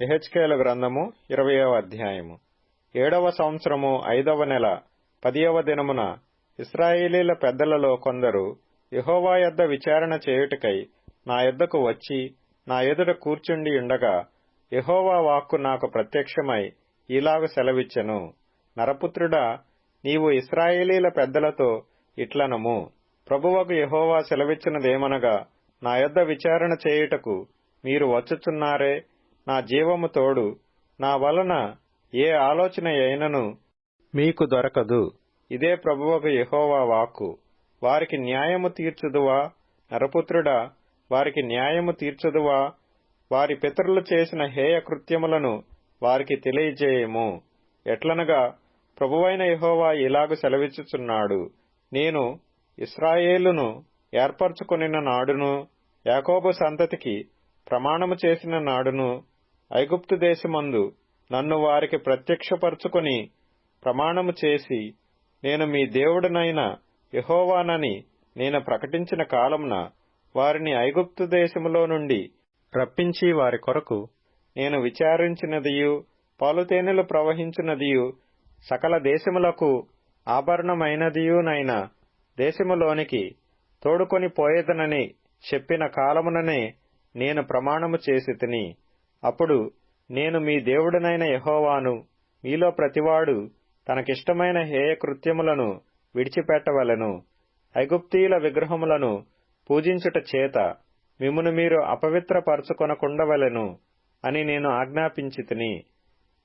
ఎహెచ్కేల గ్రంథము ఇరవయవ అధ్యాయము. ఏడవ సంవత్సరము ఐదవ నెల పదియవ దినమున ఇస్రాయేలీల పెద్దలలో కొందరు యహోవా యొద్ద విచారణ చేయుటకై నా యొద్దకు వచ్చి నా ఎదుట కూర్చుండి ఉండగా యహోవా వాక్కు నాకు ప్రత్యక్షమై ఈలాగు సెలవిచ్చెను. నరపుత్రుడా నీవు ఇస్రాయేలీల పెద్దలతో ఇట్లనము. ప్రభువకు యహోవా సెలవిచ్చినదేమనగా నా యొద్ద విచారణ చేయుటకు మీరు వచ్చుచున్నారే? నా జీవము తోడు నా వలన ఏ ఆలోచన అయినను మీకు దొరకదు. ఇదే ప్రభువకు యహోవా వాక్కు. వారికి న్యాయము తీర్చుదువా? నరపుత్రుడా వారికి న్యాయము తీర్చదువా? వారి పితరులు చేసిన హేయ కృత్యములను వారికి తెలియజేయము. ఎట్లనగా ప్రభువైన యహోవా ఇలాగు సెలవిచ్చుచున్నాడు. నేను ఇస్రాయేలును ఏర్పరచుకొనిన నాడును యాకోబు సంతతికి ప్రమాణము చేసిన నాడును ఐగుప్తు దేశమందు నన్ను వారికి ప్రత్యక్షపరచుకొని ప్రమాణము చేసి నేను మీ దేవుడనైన యహోవానని నేను ప్రకటించిన కాలమున వారిని ఐగుప్తు దేశములో నుండి రప్పించి వారి కొరకు నేను విచారించినదియు పాలుతేనెలు ప్రవహించినదియు సకల దేశములకు ఆభరణమైనదియునైన దేశములోనికి తోడుకొని పోయేదనని చెప్పిన కాలముననే నేను ప్రమాణము చేసి తిని అప్పుడు నేను మీ దేవుడనైన యహోవాను మీలో ప్రతివాడు తనకిష్టమైన హేయ కృత్యములను విడిచిపెట్టవలెను. ఐగుప్తీయుల విగ్రహములను పూజించుట చేత మిమ్మును మీరు అపవిత్రపరచుకొనకుండవలెను అని నేను ఆజ్ఞాపించితిని.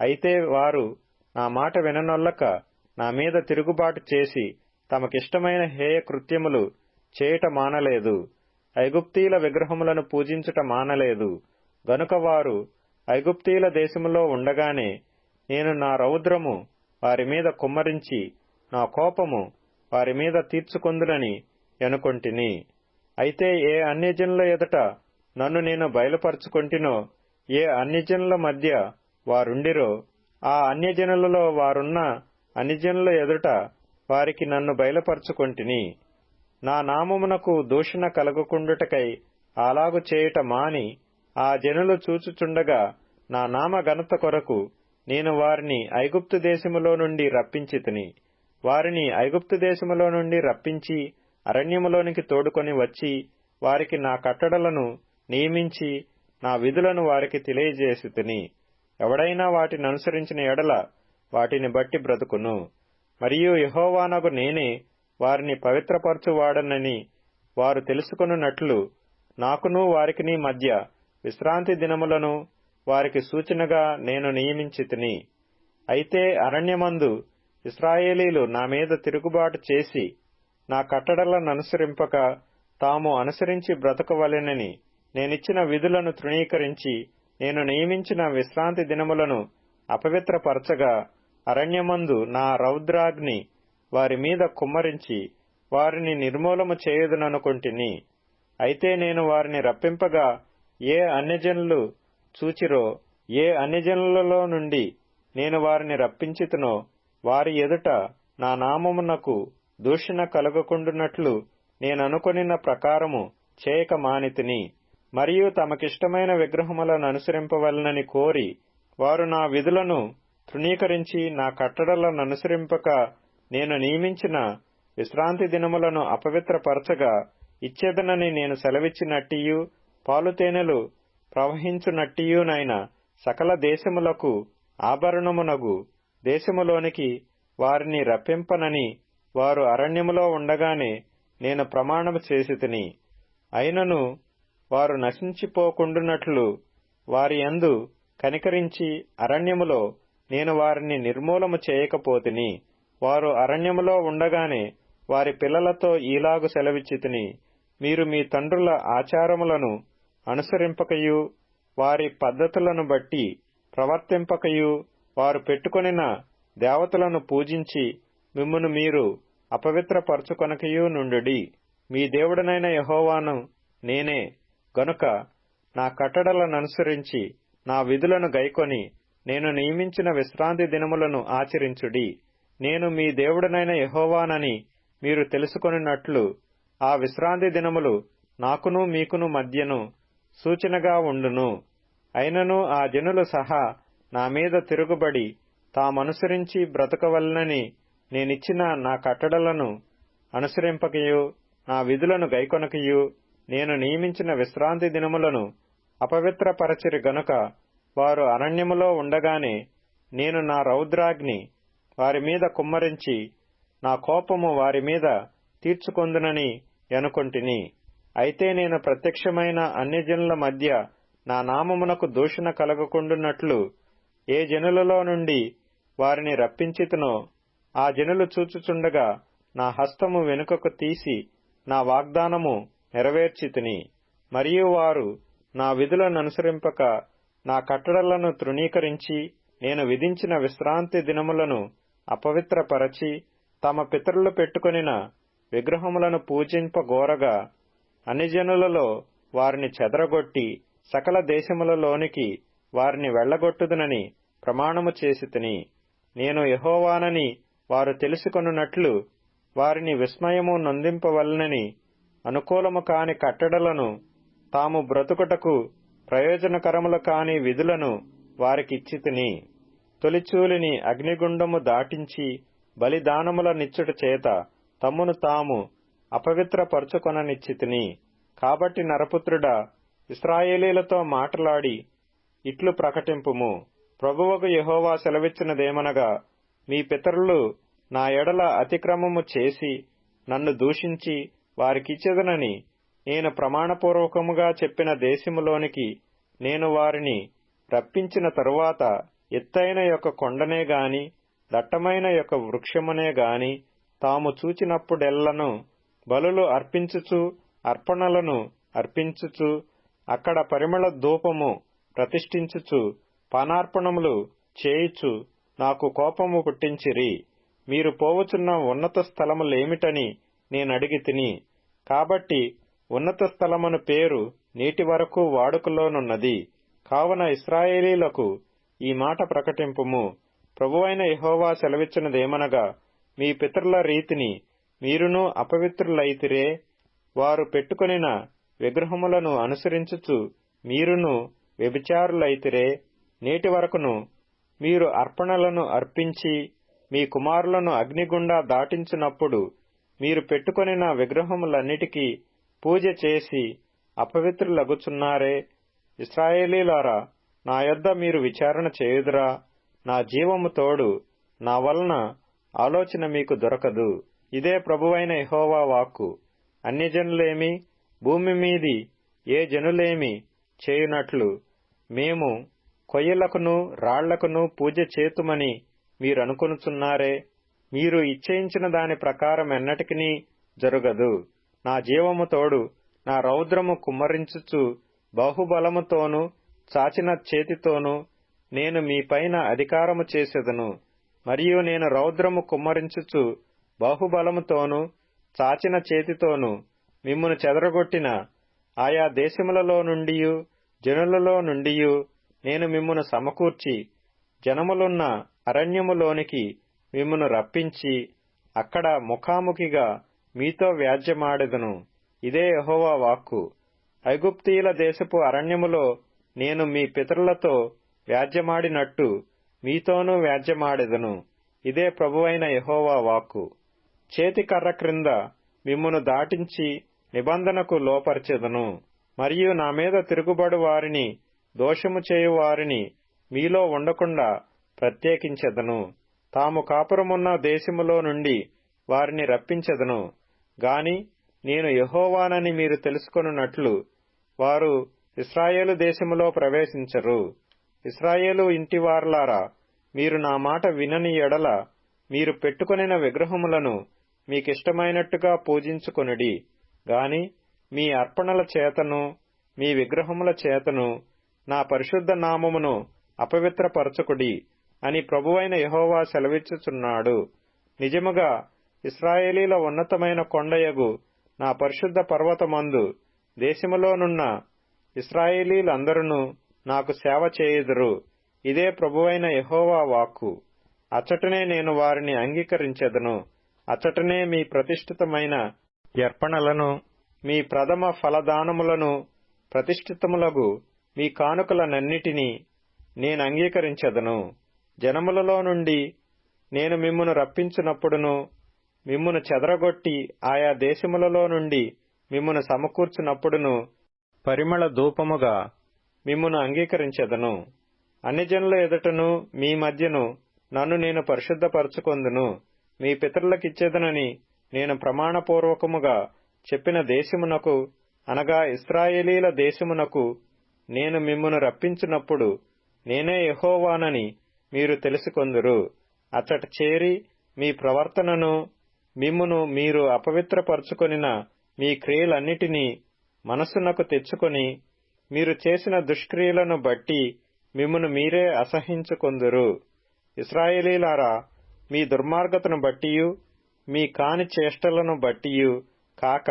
అయితే వారు నా మాట విననొల్లక నా మీద తిరుగుబాటు చేసి తమకిష్టమైన హేయ కృత్యములు చేయుట మానలేదు. ఐగుప్తీయుల విగ్రహములను పూజించుట మానలేదు. గనుక వారు ఐగుప్తీయుల దేశములో ఉండగానే నేను నా రౌద్రము వారి మీద కుమ్మరించి నా కోపము వారి మీద తీర్చుకొందునని ఎనుకొంటిని. అయితే ఏ అన్యజనుల ఎదుట నన్ను నేను బయలుపరుచుకొంటినో ఏ అన్యజనుల మధ్య వారుండిరో ఆ అన్యజనులలో వారున్న అన్యజనుల ఎదుట వారికి నన్ను బయలుపరుచుకొంటిని. నా నామమునకు దూషణ కలగకుండుటకై అలాగు చేయుట మాని ఆ జనులు చూచుచుండగా నా నామ ఘనత కొరకు నేను వారిని ఐగుప్తు దేశములో నుండి రప్పించి తిని వారిని ఐగుప్తు దేశములో నుండి రప్పించి అరణ్యములోనికి తోడుకొని వచ్చి వారికి నా కట్టడలను నియమించి నా విధులను వారికి తెలియజేసి తిని ఎవడైనా వాటిని అనుసరించిన ఎడల వాటిని బట్టి బ్రతుకును. మరియు యహోవానగు నేనే వారిని పవిత్రపరచువాడనని వారు తెలుసుకొనున్నట్లు నాకును వారికిని మధ్య విశ్రాంతి దినములను వారికి సూచనగా నేను నియమించి తిని అయితే అరణ్యమందు ఇస్రాయేలీలు నా మీద తిరుగుబాటు చేసి నా కట్టడలను అనుసరింపక తాము అనుసరించి బ్రతకవలెనని నేనిచ్చిన విధులను తృణీకరించి నేను నియమించిన విశ్రాంతి దినములను అపవిత్రపరచగా అరణ్యమందు నా రౌద్రాగ్ని వారి మీద కుమ్మరించి వారిని నిర్మూలము చేయుదుననుకొంటిని. అయితే నేను వారిని రప్పింపగా ఏ అన్యజనులు చూచిరో ఏ అన్యజనులలో నుండి నేను వారిని రప్పించితునో వారి ఎదుట నా నామమునకు దూషణ కలగకుండునట్లు నేననుకొనిన ప్రకారము చేయక మానితిని. మరియు తమకిష్టమైన విగ్రహములను అనుసరింపవలనని కోరి వారు నా విధులను తృణీకరించి నా కట్టడలను అనుసరింపక నేను నియమించిన విశ్రాంతి దినములను అపవిత్రపరచగా ఇచ్చేదనని నేను సెలవిచ్చినట్టియు పాలుతేనెలు ప్రవహించునట్టియునైన సకల దేశములకు ఆభరణమునగు దేశములోనికి వారిని రప్పింపనని వారు అరణ్యములో ఉండగానే నేను ప్రమాణము చేసి తిని అయినను వారు నశించిపోకుండునట్లు వారి యందు కనికరించి అరణ్యములో నేను వారిని నిర్మూలము చేయకపోతిని. వారు అరణ్యములో ఉండగానే వారి పిల్లలతో ఈలాగు సెలవిచ్చితిని. మీరు మీ తండ్రుల ఆచారములను అనుసరింపకయు వారి పద్ధతులను బట్టి ప్రవర్తింపకయు వారు పెట్టుకొనిన దేవతలను పూజించి మిమ్మును మీరు అపవిత్రపరచుకొనకయు నుండుడి. మీ దేవుడనైన యహోవాను నేనే. గనుక నా కట్టడలననుసరించి నా విధులను గైకొని నేను నియమించిన విశ్రాంతి దినములను ఆచరించుడి. నేను మీ దేవుడనైన యహోవానని మీరు తెలుసుకొనినట్లు ఆ విశ్రాంతి దినములు నాకును మీకును మధ్యను సూచనగా ఉండును. అయినను ఆ జనులు సహా నా మీద తిరుగుబడి తామనుసరించి బ్రతకవలనని నేనిచ్చిన నా కట్టడలను అనుసరింపకయు నా విధులను గైకొనకయు నేను నియమించిన విశ్రాంతి దినములను అపవిత్రపరచిరి గనుక వారు అరణ్యములో ఉండగానే నేను నా రౌద్రాగ్ని వారి మీద కుమ్మరించి నా కోపము వారి మీద తీర్చుకొందునని ఎనుకొంటిని అయితే నేను ప్రత్యక్షమైన అన్యజనుల మధ్య నా నామమునకు దూషణ కలగకుండునట్లు ఏ జనులలో నుండి వారిని రప్పించితునో ఆ జనులు చూచుచుండగా నా హస్తము వెనుకకు తీసి నా వాగ్దానము నెరవేర్చితిని. మరియు వారు నా విధులను అనుసరింపక నా కట్టడలను తృణీకరించి నేను విధించిన విశ్రాంతి దినములను అపవిత్రపరచి తమ పితరులు పెట్టుకొనిన విగ్రహములను పూజింపగోరగా అన్యజనులలో వారిని చెదరగొట్టి సకల దేశములలోనికి వారిని వెళ్ళగొట్టుదునని ప్రమాణము చేసి తిని. నేను యహోవానని వారు తెలుసుకొనున్నట్లు వారిని విస్మయము నొందింపవలనని అనుకూలము కాని కట్టడలను తాము బ్రతుకుటకు ప్రయోజనకరములు కాని విధులను వారికిచ్చితిని తొలిచూలిని అగ్నిగుండము దాటించి బలిదానముల నిచ్చుట చేత తమ్మును తాము అపవిత్రపరుచుకొననిచ్చితిని. కాబట్టి నరపుత్రుడా ఇస్రాయేలీలతో మాటలాడి ఇట్లు ప్రకటింపుము. ప్రభువకు యహోవా సెలవిచ్చినదేమనగా మీ పితరులు నా ఎడల అతిక్రమము చేసి నన్ను దూషించి వారికిచ్చెదనని నేను ప్రమాణపూర్వకముగా చెప్పిన దేశములోనికి నేను వారిని రప్పించిన తరువాత ఎత్తైన యొక్క కొండనే గాని దట్టమైన యొక్క వృక్షమునే గాని తాము చూచినప్పుడెల్లను బలులు అర్పించుచు అర్పణలను అర్పించుచు అక్కడ పరిమళ ధూపము ప్రతిష్ఠించుచు పానార్పణములు చేయుచు నాకు కోపము పుట్టించిరి. మీరు పోవుచున్న ఉన్నత స్థలములేమిటని నేనడిగి తిని కాబట్టి ఉన్నత స్థలమును పేరు నేటి వరకు వాడుకలోనున్నది. కావున ఇస్రాయేలీలకు ఈ మాట ప్రకటింపుము. ప్రభువైన యహోవా సెలవిచ్చినదేమనగా మీ పితరుల రీతిని మీరును అపవిత్రులైతిరే. వారు పెట్టుకొనిన విగ్రహములను అనుసరించుచు మీరును వ్యభిచారులైతిరే. నేటి వరకును మీరు అర్పణలను అర్పించి మీ కుమారులను అగ్నిగుండా దాటించినప్పుడు మీరు పెట్టుకొనిన విగ్రహములన్నిటికీ పూజ చేసి అపవిత్రులగుచున్నారే. ఇస్రాయేలీలారా నా యొద్ద మీరు విచారణ చేయుదురా. నా జీవము తోడు నా వలన ఆలోచన మీకు దొరకదు. ఇదే ప్రభువైన యహోవా వాక్కు. అన్యజనులేమి భూమి మీది ఏ జనులేమి చేయునట్లు మేము కొయ్యలకును రాళ్ళకును పూజ చేతుమని మీరనుకొనుచున్నారే. మీరు ఇచ్చేయించిన దాని ప్రకారం ఎన్నటికినీ జరుగదు. నా జీవము తోడు నా రౌద్రము కుమ్మరించుచు బాహుబలముతోనూ చాచిన చేతితోనూ నేను మీపైన అధికారము చేసెదను. మరియు నేను రౌద్రము కుమ్మరించుచు బాహుబలముతోనూ చాచిన చేతితోనూ మిమ్మును చెదరగొట్టిన ఆయా దేశములలో నుండియు జనులలో నుండియు నేను మిమ్మును సమకూర్చి జనములున్న అరణ్యములోనికి మిమ్మును రప్పించి అక్కడ ముఖాముఖిగా మీతో వ్యాజ్యమాడెదను. ఇదే యహోవా వాక్కు. ఐగుప్తీయుల దేశపు అరణ్యములో నేను మీ పితరులతో వ్యాజ్యమాడినట్టు మీతోనూ వ్యాజ్యమాడెదను. ఇదే ప్రభువైన యహోవా వాక్కు. చేతికర్ర క్రింద మిమ్మును దాటించి నిబంధనకు లోపరిచెదను. మరియు నా మీద తిరుగుబడు వారిని దోషము చేయువారిని మీలో ఉండకుండా ప్రత్యేకించెదను. తాము కాపురమున్న దేశములో నుండి వారిని రప్పించెదను. గాని నేను యహోవానని మీరు తెలుసుకొనున్నట్లు వారు ఇస్రాయేలు దేశములో ప్రవేశించరు. ఇస్రాయేలు ఇంటివార్లారా మీరు నా మాట వినని ఎడల మీరు పెట్టుకొనిన విగ్రహములను మీకిష్టమైనట్టుగా పూజించుకొనుడి. గాని మీ అర్పణల చేతను మీ విగ్రహముల చేతను నా పరిశుద్ధ నామమును అపవిత్రపరచుకుడి అని ప్రభువైన యహోవా సెలవిచ్చుచున్నాడు. నిజముగా ఇస్రాయేలీల ఉన్నతమైన కొండయగు నా పరిశుద్ధ పర్వతమందు దేశములోనున్న ఇస్రాయేలీలందరూ నాకు సేవ చేయుదురు. ఇదే ప్రభువైన యహోవా వాక్కు. అచ్చటనే నేను వారిని అంగీకరించెదను. అతటనే మీ ప్రతిష్ఠితమైన అర్పణలను మీ ప్రథమ ఫలదానములను ప్రతిష్ఠితములగు మీ కానుకలనన్నిటినీ నేను అంగీకరించదను. జనములలో నుండి నేను మిమ్మును రప్పించినప్పుడును మిమ్మును చెదరగొట్టి ఆయా దేశములలో నుండి మిమ్మును సమకూర్చినప్పుడును పరిమళ ధూపముగా మిమ్మును అంగీకరించెదను. అన్ని జనుల ఎదుటను మీ మధ్యను నన్ను నేను పరిశుద్ధపరచుకొందును. మీ పితరులకిచ్చేదనని నేను ప్రమాణపూర్వకముగా చెప్పిన దేశమునకు అనగా ఇస్రాయేలీల దేశమునకు నేను మిమ్మును రప్పించినప్పుడు నేనే యహోవానని మీరు తెలుసుకొందురు. అచ్చట చేరి మీ ప్రవర్తనను మిమ్మును మీరు అపవిత్రపరుచుకొనిన మీ క్రియలన్నిటినీ మనస్సునకు తెచ్చుకొని మీరు చేసిన దుష్క్రియలను బట్టి మిమ్మును మీరే అసహించుకొందురు. ఇస్రాయేలీలారా మీ దుర్మార్గతను బట్టియు మీ కాని చేష్టలను బట్టియు కాక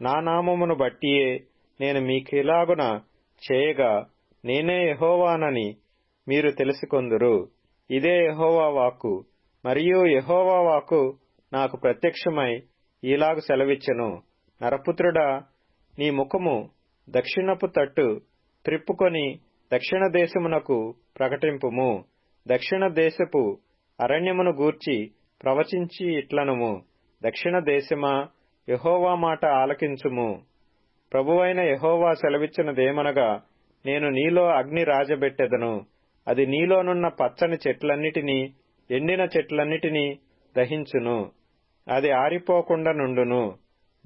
నా నామమును బట్టియే నేను మీకిలాగున చేయగా నేనే యహోవానని మీరు తెలుసుకొందురు. ఇదే యహోవా వాక్కు. మరియు యహోవా వాక్కు నాకు ప్రత్యక్షమై ఇలాగు సెలవిచ్చెను. నరపుత్రుడా నీ ముఖము దక్షిణపు తట్టు త్రిప్పుకొని దక్షిణ దేశమునకు ప్రకటింపుము. దక్షిణ దేశపు అరణ్యమును గూర్చి ప్రవచించి ఇట్లనుము. దక్షిణ దేశమా యహోవా మాట ఆలకించుము. ప్రభువైన యహోవా సెలవిచ్చినదేమనగా నేను నీలో అగ్ని రాజబెట్టెదను. అది నీలోనున్న పచ్చని చెట్లన్నిటినీ ఎండిన చెట్లన్నిటినీ దహించును. అది ఆరిపోకుండా నుండును.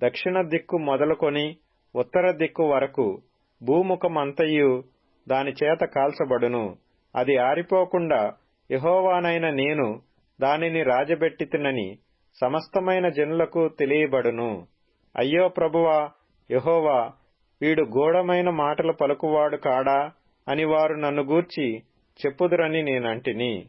దక్షిణ దిక్కు మొదలుకొని ఉత్తర దిక్కు వరకు భూముఖమంతయు దాని చేత కాల్చబడును. అది ఆరిపోకుండా యహోవానైన నేను దానిని రాజబెట్టితినని సమస్తమైన జనులకు తెలియబడును. అయ్యో ప్రభువా యహోవా వీడు గూఢమైన మాటలు పలుకువాడు కాడా అని వారు నన్ను గూర్చి చెప్పుదురని నేనంటిని.